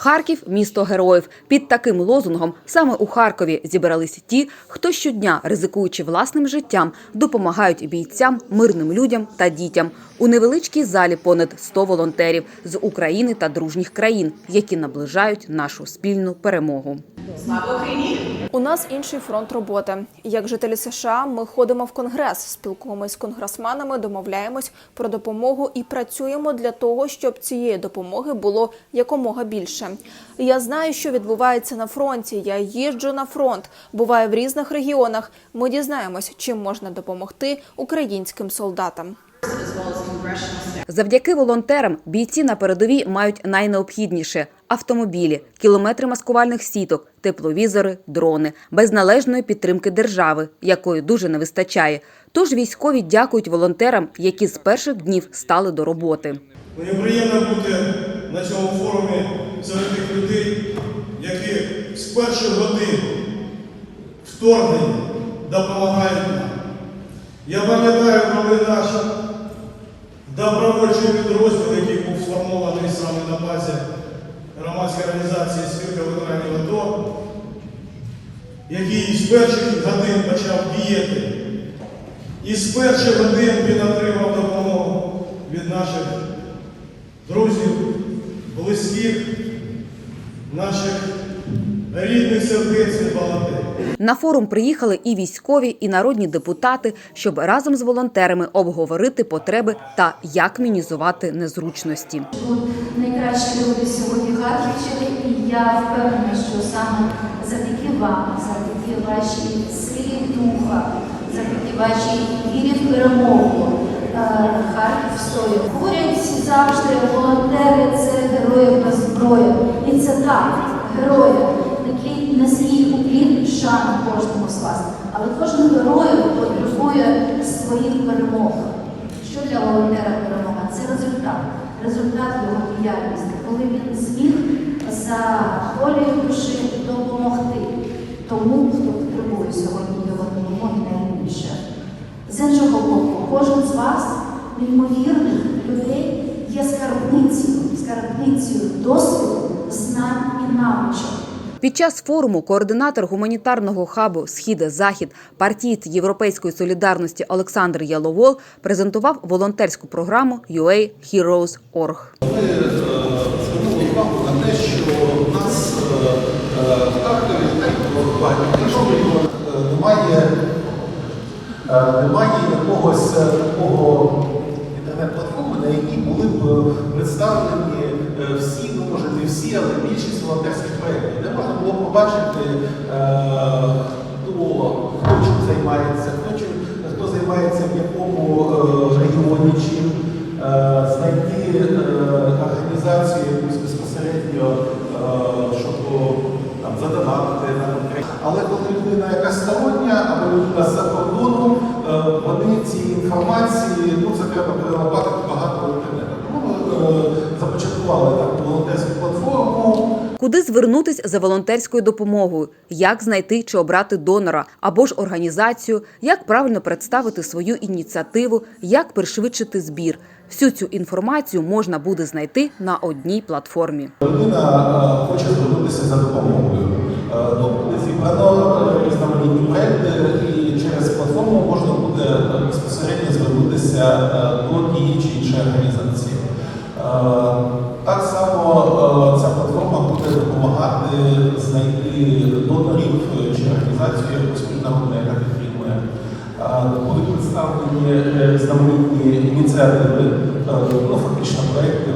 Харків місто героїв. Під таким лозунгом саме у Харкові зібрались ті, хто щодня, ризикуючи власним життям, допомагають бійцям, мирним людям та дітям. У невеличкій залі понад 100 волонтерів з України та дружніх країн, які наближають нашу спільну перемогу. У нас інший фронт роботи. Як жителі США, ми ходимо в конгрес, спілкуємось з конгресменами, домовляємось про допомогу і працюємо для того, щоб цієї допомоги було якомога більше. Я знаю, що відбувається на фронті. Я їжджу на фронт, буваю в різних регіонах. Ми дізнаємось, чим можна допомогти українським солдатам. Завдяки волонтерам бійці на передовій мають найнеобхідніше автомобілі, кілометри маскувальних сіток, тепловізори, дрони, без належної підтримки держави, якої дуже не вистачає. Тож військові дякують волонтерам, які з перших днів стали до роботи. Мені приємно бути на цьому форумі серед тих людей, які з перших годин вторгнення допомагають нам. Я пам'ятаю, коли наш добровольчий підрозділ, який був сформований саме на базі громадської організації спілка ветеранів АТО, який з перших годин почав діяти. І з перших годин він отримав допомогу від наших друзів, близьких, наших рідних сердець і волонтерів. На форум приїхали і військові, і народні депутати, щоб разом з волонтерами обговорити потреби та як мінізувати незручності. Тут найкращі люди сьогодні Харківщини, і я впевнена, що саме завдяки вам, завдяки вашій силі духа, завдяки вашій вірі в перемогу. е, Харків стоїть. Говорять завжди, волонтери це герої без зброї. І це так, герої, який несуть уклін шану кожному з вас. Але кожен герой потребує своїх перемог. Що для волонтера перемога? Це результат. Результат його діяльності, коли він зміг за волею душі допомогти тому, хто потребує сьогодні його допомоги найбільше. З іншого боку, кожен з вас, неймовірних навичок. Під час форуму координатор гуманітарного хабу Схід-Захід партієць Європейської солідарності Олександр Яловол презентував волонтерську програму UA Heroes.org. Ми е, звернули увагу на те, що у нас е, е, в Харкові немає, немає якогось такого інтернет-платформи, на якій були б представлені всі, але більшість волонтерських проєктів, де можна було побачити, е, хто, чим займається, хто, займається в якому е, регіоні чим. Е, знайти організацію якусь безпосередньо, щоб задонатити на конкретні. Але коли людина якась стороння або людина з-за кордону, вони ці інформації, ну це треба перелопати багато в інтернету. Тому ми започаткували таку волонтерську. Куди звернутись за волонтерською допомогою, як знайти чи обрати донора або ж організацію, як правильно представити свою ініціативу, як пришвидшити збір. Всю цю інформацію можна буде знайти на одній платформі. Людина е, хоче звернутися за допомогою. Е, різноманітні проекти, і через платформу можна буде безпосередньо звернутися до тієї чи іншої організації. Так само допомагати знайти донорів е, чи організацію яку міжнародну, яка підтримує. Е, Будуть представлені е, ініціативи, е, ну, фактично проекти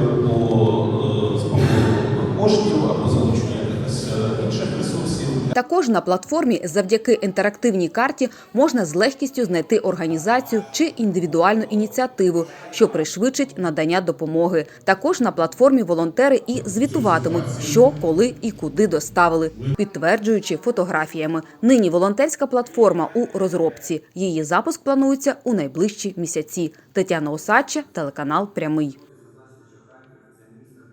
Також на платформі завдяки інтерактивній карті можна з легкістю знайти організацію чи індивідуальну ініціативу, що пришвидшить надання допомоги. Також на платформі волонтери і звітуватимуть, що, коли і куди доставили, підтверджуючи фотографіями. Нині волонтерська платформа у розробці. Її запуск планується у найближчі місяці. Тетяна Осадча, телеканал Прямий.